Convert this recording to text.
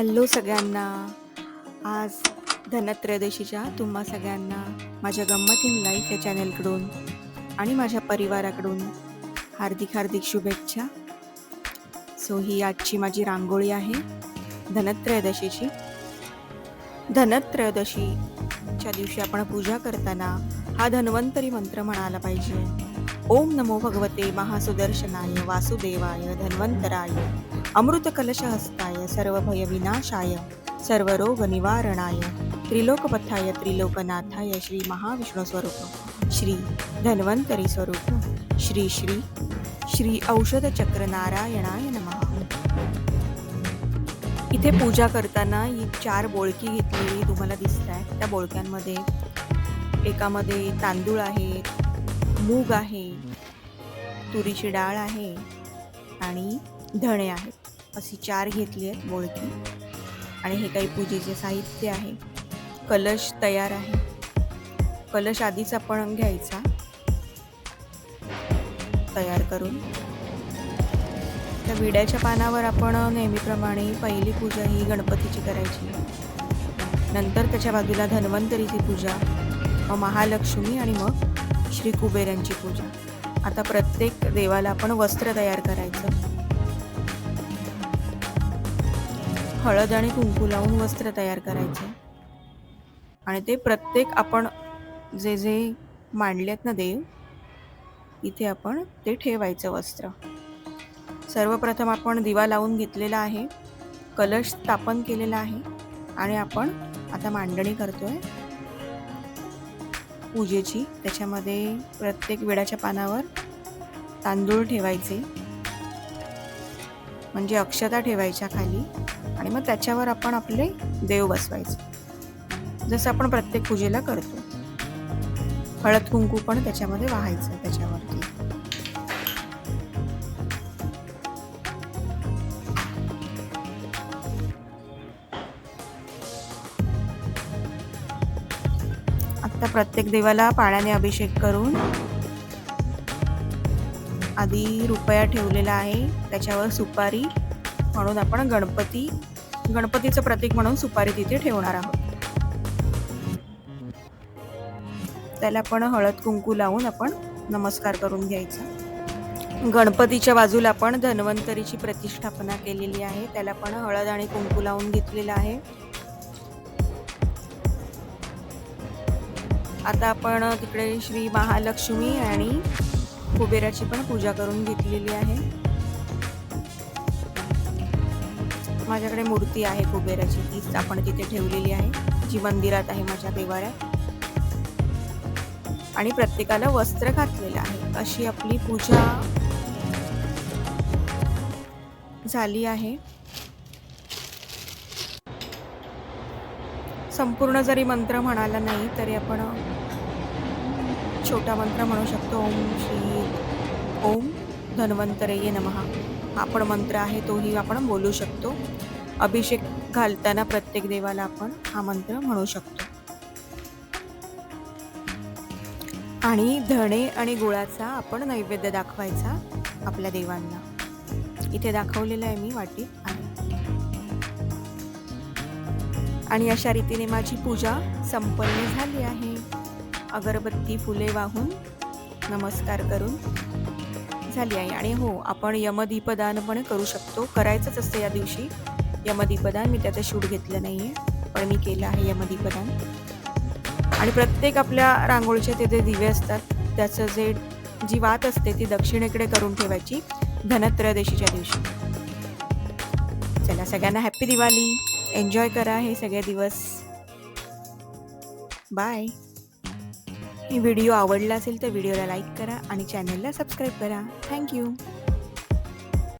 Hello सगळ्यांना. आज धनत्रयोदशीच्या तुम्हा सगळ्यांना माझ्या गंमत इन लाईफ या चॅनेलकडून आणि माझ्या परिवाराकडून हार्दिक हार्दिक शुभेच्छा. सो ही आजची माझी रांगोळी आहे धनत्रयोदशीची. धनत्रयोदशीच्या दिवशी आपण पूजा करताना हा धन्वंतरी मंत्र म्हणायला पाहिजे. ओम नमो भगवते महासुदर्शनाय वासुदेवाय धन्वंतराय अमृतकलशहस्ताय सर्वभयविनाशाय सर्वरोगनिवारणाय त्रिलोकपथाय त्रिलोकनाथाय श्री महाविष्णुस्वरूप श्री धन्वंतरी स्वरूप श्री श्री श्री औषधचक्र नारायणाय नमः. इथे पूजा करताना ही चार बोळकी घेतलेली तुम्हाला दिसत आहे त्या बोळक्यांमध्ये एकामध्ये तांदूळ आहेत मूग आहे तुरीची डाळ आहे आणि धणे आहेत. अशी चार घेतली आहेत बोळकी. आणि हे काही पूजेचे साहित्य आहे. कलश तयार आहे. कलश आधीच आपण घ्यायचा. तयार करून. त्या विड्याच्या पानावर आपण नेहमीप्रमाणे पहिली पूजा ही गणपतीची करायची. नंतर त्याच्या बाजूला धन्वंतरीची पूजा मग महालक्ष्मी आणि मग श्री कुबेरांची पूजा. आता प्रत्येक देवाला आपण वस्त्र तयार करायचं. हळद आणि कुंकू लावून वस्त्र तयार करायचं. आणि ते प्रत्येक आपण जे जे मांडलेत ना देव इथे आपण ते ठेवायचं वस्त्र. सर्वप्रथम आपण दिवा लावून घेतलेला आहे. कलश स्थापन केलेला आहे. आणि आपण आता मांडणी करतोय. पूजेची. त्याच्यामध्ये प्रत्येक वेळाच्या पानावर तांदूळ ठेवायचे. म्हणजे अक्षता ठेवायच्या खाली. आणि मग त्याच्यावर आपण आपले देव बसवायचे. जसं आपण प्रत्येक पूजेला करतो. हळद कुंकू पण त्याच्यामध्ये वाहायचं त्याच्यावरती. आता प्रत्येक देवाला पाण्याने अभिषेक करून आधी रुपया ठेवलेला आहे त्याच्यावर सुपारी म्हणून आपण गणपती गणपतीचं प्रतीक म्हणून सुपारी तिथे ठेवणार आहोत. त्याला आपण हळद कुंकू लावून आपण नमस्कार करून घ्यायचा. गणपतीच्या बाजूला आपण धन्वंतरीची प्रतिष्ठापना केलेली आहे त्याला पण हळद आणि कुंकू लावून घेतलेलं आहे. आता आपण तिकडे श्री महालक्ष्मी आणि कुबेराची पण पूजा करून घेतलेली आहे. माझ्याकडे मूर्ती आहे कुबेराची तीच आपण तिथे ठेवलेली आहे. जी मंदिरात आहे माझ्या देवाऱ्यात. आणि प्रत्येकाला वस्त्र घातलेलं आहे. अशी आपली पूजा झाली आहे. संपूर्ण जरी मंत्र म्हणाला नाही तरी आपण छोटा मंत्र म्हणू शकतो. ओम श्री ओम धन्वंतरये नमहा हा पण मंत्र आहे तोही आपण बोलू शकतो. अभिषेक घालताना प्रत्येक देवाला आपण हा मंत्र म्हणू शकतो. आणि धणे आणि गुळाचा आपण नैवेद्य दाखवायचा आपल्या देवांना. इथे दाखवलेला आहे मी वाटीत आणि अशा रीतीने माझी पूजा संपन्न झाली आहे. अगरबत्ती फुले वाहून नमस्कार करून झाली आहे. आणि हो आपण यमदीपदान पण करू शकतो. करायचंच असतं या दिवशी. यमदीपदान मी त्याचं शूट घेतलं नाही आहे पण मी केलं आहे यमदीपदान. आणि प्रत्येक आपल्या रांगोळीचे ते जे दिवे असतात त्याचं जे जी वात असते ती दक्षिणेकडे करून ठेवायची धनत्रयोदशीच्या दिवशी. चला सगळ्यांना हॅप्पी दिवाळी. एन्जॉय करा हे सगळे दिवस. बाय व्हिडिओ आवडला असेल तर व्हिडिओला लाईक करा आणि चॅनलला सबस्क्राईब करा. थँक्यू